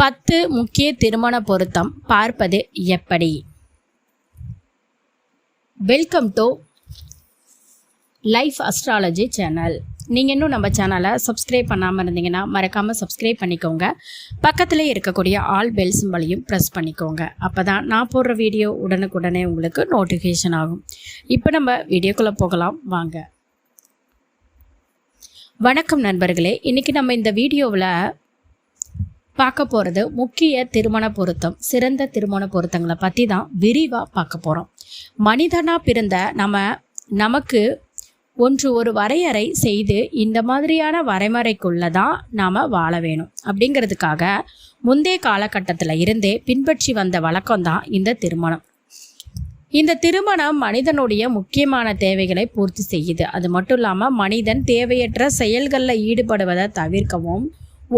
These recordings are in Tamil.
பத்து முக்கிய திருமண பொருத்தம் பார்ப்பது எப்படி? Welcome to life astrology channel நீங்கள் இன்னும் நம்ம சேனலை சப்ஸ்கிரைப் பண்ணாமல் இருந்தீங்கன்னா மறக்காமல் சப்ஸ்கிரைப் பண்ணிக்கோங்க. பக்கத்தில் இருக்கக்கூடிய ஆல் பெல் சிம்பளையும் ப்ரெஸ் பண்ணிக்கோங்க. அப்போ தான் நான் போடுற வீடியோ உடனுக்குடனே உங்களுக்கு நோட்டிஃபிகேஷன் ஆகும். இப்போ நம்ம வீடியோக்குள்ளே போகலாம். வாங்க. வணக்கம் நண்பர்களே இன்றைக்கி நம்ம இந்த வீடியோவில் பார்க்க போகிறது முக்கிய திருமண பொருத்தம் சிறந்த திருமண பொருத்தங்களை பற்றி தான் விரிவாக பார்க்க போகிறோம் மனிதனாக பிறந்த நம்ம நமக்கு ஒன்று ஒரு வரையறை செய்து இந்த மாதிரியான வரைமுறைக்குள்ளே தான் நாம் வாழ வேணும். அப்படிங்கிறதுக்காக முந்தைய காலகட்டத்தில் இருந்தே பின்பற்றி வந்த வழக்கம் தான் இந்த திருமணம். இந்த திருமணம் மனிதனுடைய முக்கியமான தேவைகளை பூர்த்தி செய்யுது. அது மட்டும் இல்லாமல் மனிதன் தேவையற்ற செயல்களில் ஈடுபடுவதை தவிர்க்கவும்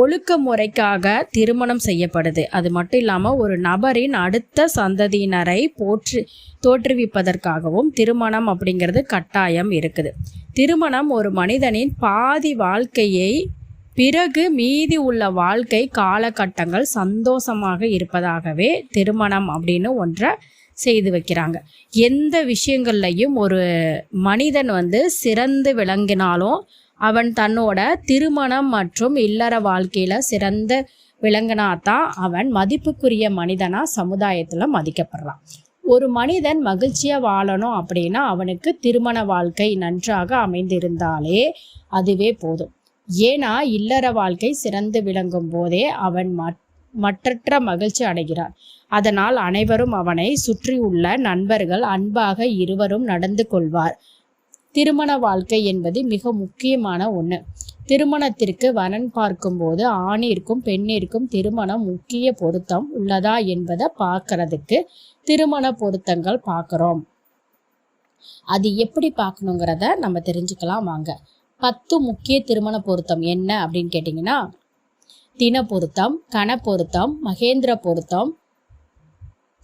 ஒழுக்க முறைக்காக திருமணம் செய்யப்படுது. அது மட்டும் இல்லாமல் ஒரு நபரின் அடுத்த சந்ததியினரை போற்று தோற்றுவிப்பதற்காகவும் திருமணம் அப்படிங்கிறது கட்டாயம் இருக்குது. திருமணம் ஒரு மனிதனின் பாதி வாழ்க்கையை பிறகு மீதி உள்ள வாழ்க்கை காலகட்டங்கள் சந்தோஷமாக இருப்பதாகவே திருமணம் அப்படின்னு ஒன்றை செய்து வைக்கிறாங்க. எந்த விஷயங்கள்லையும் ஒரு மனிதன் வந்து சிறந்து விளங்கினாலும் அவன் தன்னோட திருமணம் மற்றும் இல்லற வாழ்க்கையில் சிறந்த விளங்கினாதான் அவன் மதிப்புக்குரிய மனிதனாக சமுதாயத்தில் மதிக்கப்படுறான். ஒரு மனிதன் மகிழ்ச்சியா வாழணும் அப்படின்னா அவனுக்கு திருமண வாழ்க்கை நன்றாக அமைந்திருந்தாலே அதுவே போதும். ஏன்னா இல்லற வாழ்க்கை சிறந்து விளங்கும் போதே அவன் மற்றற்ற மகிழ்ச்சி அடைகிறான். அதனால் அனைவரும் அவனை சுற்றியுள்ள நண்பர்கள் அன்பாக இருவரும் நடந்து கொள்வார். திருமண வாழ்க்கை என்பது மிக முக்கியமான ஒன்று திருமணத்திற்கு வரன் பார்க்கும்போது ஆணிற்கும் பெண்ணிற்கும் திருமணம் முக்கிய பொருத்தம் உள்ளதா என்பதை பார்க்கறதுக்கு திருமண பொருத்தங்கள் பார்க்குறோம். அது எப்படி பார்க்கணுங்கிறத நம்ம தெரிஞ்சுக்கலாம் வாங்க. பத்து முக்கிய திருமண பொருத்தம் என்ன அப்படின்னு கேட்டிங்கன்னா தின பொருத்தம் கண பொருத்தம் மகேந்திர பொருத்தம்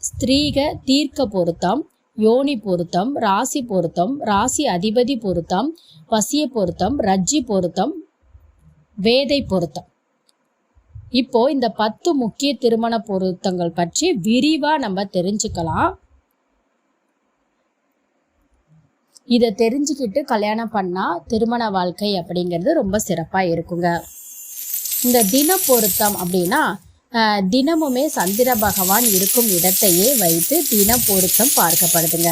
ஸ்திரீக தீர்க்க பொருத்தம் யோனி பொருத்தம் ராசி பொருத்தம் ராசி அதிபதி பொருத்தம் வசிய பொருத்தம் ரஜ்ஜி பொருத்தம் வேதை பொருத்தம். இப்போ இந்த பத்து முக்கிய திருமண பொருத்தங்கள் பற்றி விரிவா நம்ம தெரிஞ்சுக்கலாம். இதை தெரிஞ்சுக்கிட்டு கல்யாணம் பண்ணால் திருமண வாழ்க்கை அப்படிங்கிறது ரொம்ப சிறப்பாக இருக்குங்க. இந்த தின பொருத்தம் அப்படின்னா தினமுமே சந்திர பகவான் இருக்கும் இடத்தையே வைத்து தின பொருத்தம் பார்க்கப்படுதுங்க.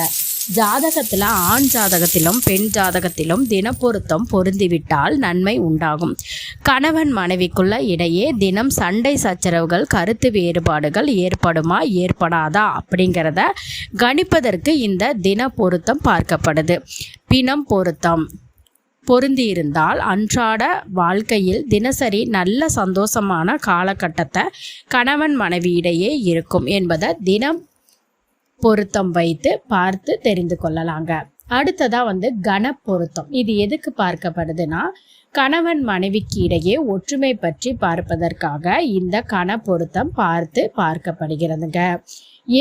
ஜாதகத்தில் ஆண் ஜாதகத்திலும் பெண் ஜாதகத்திலும் தினப்பொருத்தம் பொருந்திவிட்டால் நன்மை உண்டாகும். கணவன் மனைவிக்குள்ள இடையே தினம் சண்டை சச்சரவுகள் கருத்து வேறுபாடுகள் ஏற்படுமா ஏற்படாதா அப்படிங்கிறத கணிப்பதற்கு இந்த தின பொருத்தம் பார்க்கப்படுது. பிணம் பொருத்தம். பொருந்தியிருந்தால் அன்றாட வாழ்க்கையில் தினசரி நல்ல சந்தோஷமான காலகட்டத்தை கணவன் மனைவியிடையே இருக்கும் என்பதை தினம் பொருத்தம் வைத்து பார்த்து தெரிந்து கொள்ளலாங்க. அடுத்ததா வந்து கன பொருத்தம். இது எதுக்கு பார்க்கப்படுதுன்னா கணவன் மனைவிக்கு இடையே ஒற்றுமை பற்றி பார்ப்பதற்காக இந்த கன பொருத்தம் பார்த்து பார்க்கப்படுகிறதுங்க.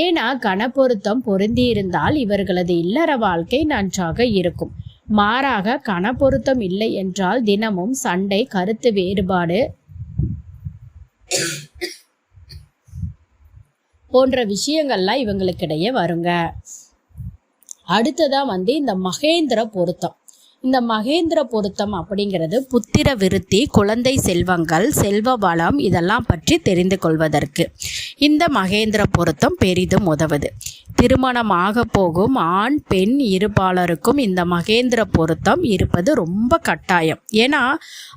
ஏன்னா கனப்பொருத்தம் பொருந்தி இருந்தால் இவர்களது இல்லற வாழ்க்கை நன்றாக இருக்கும். மாறாக கணப்பொருத்தம் இல்லை என்றால் தினமும் சண்டை கருத்து வேறுபாடு போன்ற விஷயங்கள்லாம் இவங்களுக்கிடையே வருங்க. அடுத்ததாக வந்து இந்த மகேந்திர பொருத்தம். இந்த மகேந்திர பொருத்தம் அப்படிங்கிறது புத்திர விருத்தி குழந்தை செல்வங்கள் செல்வ வளம் இதெல்லாம் பற்றி தெரிந்து கொள்வதற்கு. இந்த மகேந்திர பொருத்தம் பெரிதும் உதவுது. திருமணம் ஆக போகும் ஆண் பெண் இருபாலருக்கும் இந்த மகேந்திர பொருத்தம் இருப்பது ரொம்ப கட்டாயம். ஏன்னா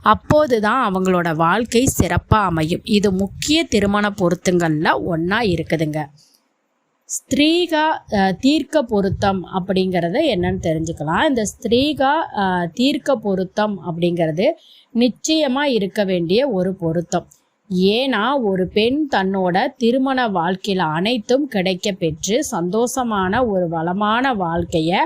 அப்போது தான் அவங்களோட வாழ்க்கை சிறப்பாக அமையும். இது முக்கிய திருமண பொருத்தங்களில் ஒன்றா இருக்குதுங்க. ஸ்திரீகா தீர்க்க பொருத்தம் அப்படிங்கிறத என்னன்னு தெரிஞ்சுக்கலாம். இந்த ஸ்திரீகா தீர்க்க பொருத்தம் அப்படிங்கிறது நிச்சயமாக இருக்க வேண்டிய ஒரு பொருத்தம். ஏன்னா ஒரு பெண் தன்னோட திருமண வாழ்க்கையில் அனைத்தும் கிடைக்க பெற்று சந்தோஷமான ஒரு வளமான வாழ்க்கையை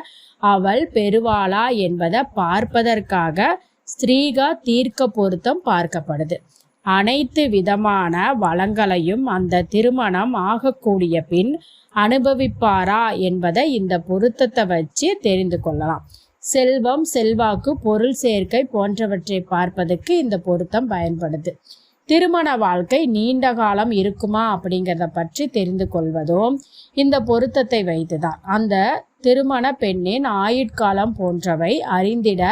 அவள் பெறுவாளா என்பதை பார்ப்பதற்காக ஸ்திரீகா தீர்க்க பொருத்தம் பார்க்கப்படுது. அனைத்து விதமான வளங்களையும் அந்த திருமணம் ஆகக்கூடிய பின் அனுபவிப்பாரா என்பதை இந்த பொருத்தத்தை வச்சு தெரிந்து கொள்ளலாம். செல்வம் செல்வாக்கு பொருள் சேர்க்கை போன்றவற்றை பார்ப்பதற்கு இந்த பொருத்தம் பயன்படுது. திருமண வாழ்க்கை நீண்ட காலம் இருக்குமா அப்படிங்கிறத பற்றி தெரிந்து கொள்வதும் இந்த பொருத்தத்தை வைத்துதான். அந்த திருமண பெண்ணின் ஆயுட்காலம் போன்றவை அறிந்திட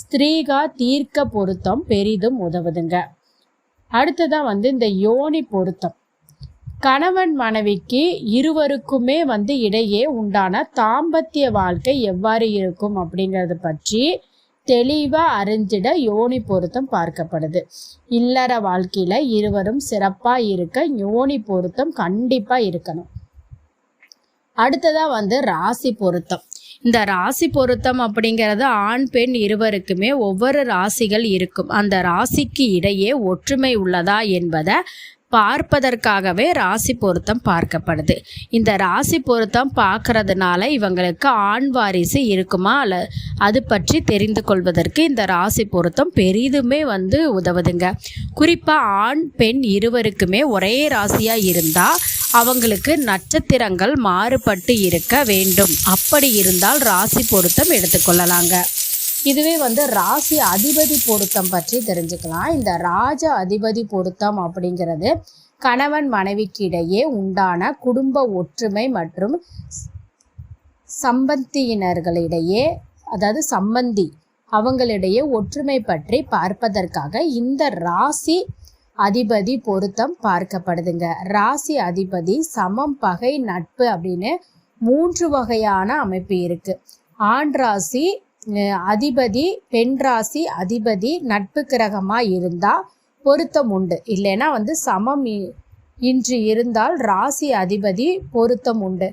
ஸ்திரீகா தீர்க்க பொருத்தம் பெரிதும் உதவுதுங்க. அடுத்ததான் வந்து இந்த யோனி பொருத்தம். கணவன் மனைவிக்கு இருவருக்குமே வந்து இடையே உண்டான தாம்பத்திய வாழ்க்கை எவ்வாறு இருக்கும் அப்படிங்கிறத பற்றி தெளிவாக அறிஞ்சிட யோனி பொருத்தம் பார்க்கப்படுது. இல்லற வாழ்க்கையில் இருவரும் சிறப்பாக இருக்க யோனி பொருத்தம் கண்டிப்பாக இருக்கணும். அடுத்ததாக வந்து ராசி பொருத்தம். இந்த ராசி பொருத்தம் அப்படிங்கிறது ஆண் பெண் இருவருக்குமே ஒவ்வொரு ராசிகள் இருக்கும். அந்த ராசிக்கு இடையே ஒற்றுமை உள்ளதா என்பதை பார்ப்பதற்காகவே ராசி பொருத்தம் பார்க்கப்படுது. இந்த ராசி பொருத்தம் பார்க்கறதுனால இவங்களுக்கு ஆண் வாரிசு இருக்குமா? அல்ல அது பற்றி தெரிந்து கொள்வதற்கு இந்த ராசி பொருத்தம் பெரிதுமே வந்து உதவுதுங்க. குறிப்பாக ஆண் பெண் இருவருக்குமே ஒரே ராசியாக இருந்தால் அவங்களுக்கு நட்சத்திரங்கள் மாறுபட்டு இருக்க வேண்டும். அப்படி இருந்தால் ராசி பொருத்தம் எடுத்துக்கொள்ளலாங்க. இதுவே வந்து ராசி அதிபதி பொருத்தம் பற்றி தெரிஞ்சுக்கலாம். இந்த ராஜ அதிபதி பொருத்தம் அப்படிங்கிறது கணவன் மனைவிக்கு இடையே உண்டான குடும்ப ஒற்றுமை மற்றும் சம்பந்தியினர்களிடையே அதாவது சம்பந்தி அவங்களிடையே ஒற்றுமை பற்றி பார்ப்பதற்காக இந்த ராசி அதிபதி பொருத்தம் பார்க்கப்படுதுங்க. ராசி அதிபதி சமம் பகை நட்பு அப்படின்னு மூன்று வகையான அமைப்பு இருக்கு. ஆண் ராசி அதிபதி பெண் ராசி அதிபதி நட்பு கிரகமாக இருந்தால் பொருத்தம் உண்டு. இல்லைன்னா வந்து சமம் இன்று இருந்தால் ராசி அதிபதி பொருத்தம் உண்டு.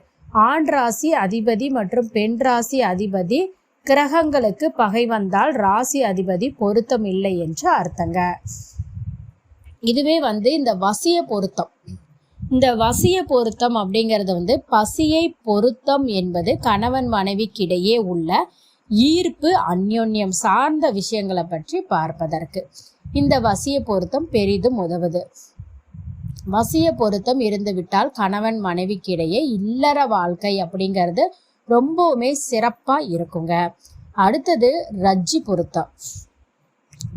ஆண் ராசி அதிபதி மற்றும் பெண் ராசி அதிபதி கிரகங்களுக்கு பகை வந்தால் ராசி அதிபதி பொருத்தம் இல்லை என்று அர்த்தங்க. இதுவே வந்து இந்த வசிய பொருத்தம். இந்த வசிய பொருத்தம் அப்படிங்கிறது வந்து பசியை பொருத்தம் என்பது கணவன் மனைவிக்கிடையே உள்ள ஈர்ப்பு அந்யோன்யம் சார்ந்த விஷயங்களை பற்றி பார்ப்பதற்கு. இந்த வசிய பொருத்தம் பெரிதும் உதவுது. வசிய பொருத்தம் இருந்துவிட்டால் கணவன் மனைவிக்கிடையே இல்லற வாழ்க்கை அப்படிங்கிறது ரொம்பவுமே சிறப்பாக இருக்குங்க. அடுத்தது ரஜ்ஜி பொருத்தம்.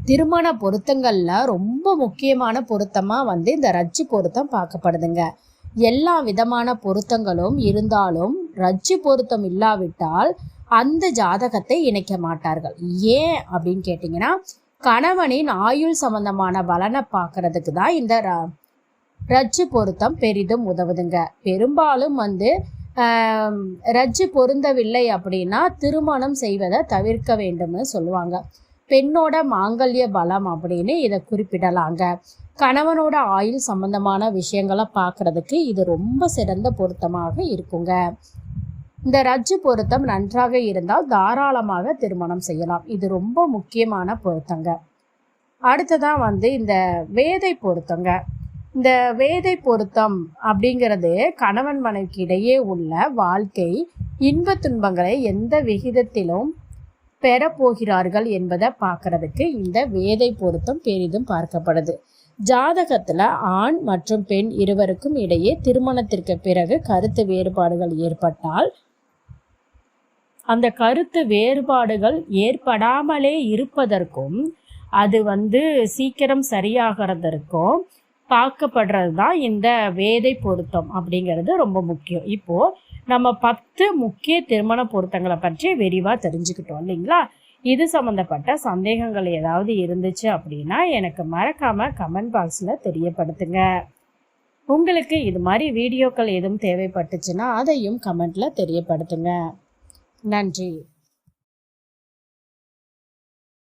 திருமண பொருத்தங்கள்ல ரொம்ப முக்கியமான பொருத்தமா வந்து இந்த ரஜ்ஜி பொருத்தம் பார்க்கப்படுதுங்க. எல்லா விதமான பொருத்தங்களும் இருந்தாலும் ரஜ்ஜி பொருத்தம் இல்லாவிட்டால் அந்த ஜாதகத்தை இணைக்க மாட்டார்கள். ஏன் அப்படின்னு கேட்டிங்கன்னா கணவனின் ஆயுள் சம்பந்தமான பலனை பார்க்கறதுக்கு தான் இந்த ரஜ்ஜு பொருத்தம் பெரிதும் உதவுதுங்க. பெரும்பாலும் வந்து ரஜ்ஜு பொருந்தவில்லை அப்படின்னா திருமணம் செய்வதை தவிர்க்க வேண்டும்னு சொல்லுவாங்க. பெண்ணோட மாங்கல்ய பலம் அப்படின்னு இதை குறிப்பிடலாங்க. கணவனோட ஆயுள் சம்பந்தமான விஷயங்களை பார்க்கறதுக்கு இது ரொம்ப சிறந்த பொருத்தமாக இருக்குங்க. இந்த ரஜ்ஜு பொருத்தம் நன்றாக இருந்தால் தாராளமாக திருமணம் செய்யலாம். இது ரொம்ப முக்கியமான பொருத்தங்க. அடுத்ததான் வந்து இந்த வேதை பொருத்தங்க. இந்த வேதை பொருத்தம் அப்படிங்கிறது கணவன் மனைவிக்கு இடையே உள்ள வாழ்க்கை இன்ப துன்பங்களை எந்த விகிதத்திலும் பெறப்போகிறார்கள் என்பதை பார்க்கறதுக்கு இந்த வேதை பொருத்தம் பெரிதும் பார்க்கப்படுது. ஜாதகத்தில் ஆண் மற்றும் பெண் இருவருக்கும் இடையே திருமணத்திற்கு பிறகு கருத்து வேறுபாடுகள் ஏற்பட்டால் அந்த கருத்து வேறுபாடுகள் ஏற்படாமலே இருப்பதற்கும் அது வந்து சீக்கிரம் சரியாகிறதற்கும் பார்க்கப்படுறது தான் இந்த வேதை பொருத்தம் அப்படிங்கிறது ரொம்ப முக்கியம். இப்போது நம்ம பத்து முக்கிய திருமண பொருத்தங்களை பற்றி விரிவாக தெரிஞ்சுக்கிட்டோம் இல்லைங்களா? இது சம்மந்தப்பட்ட சந்தேகங்கள் ஏதாவது இருந்துச்சு அப்படின்னா எனக்கு மறக்காமல் கமெண்ட் பாக்ஸில் தெரியப்படுத்துங்க. உங்களுக்கு இது மாதிரி வீடியோக்கள் எதுவும் தேவைப்பட்டுச்சுன்னா அதையும் கமெண்ட்டில் தெரியப்படுத்துங்க. நன்றி.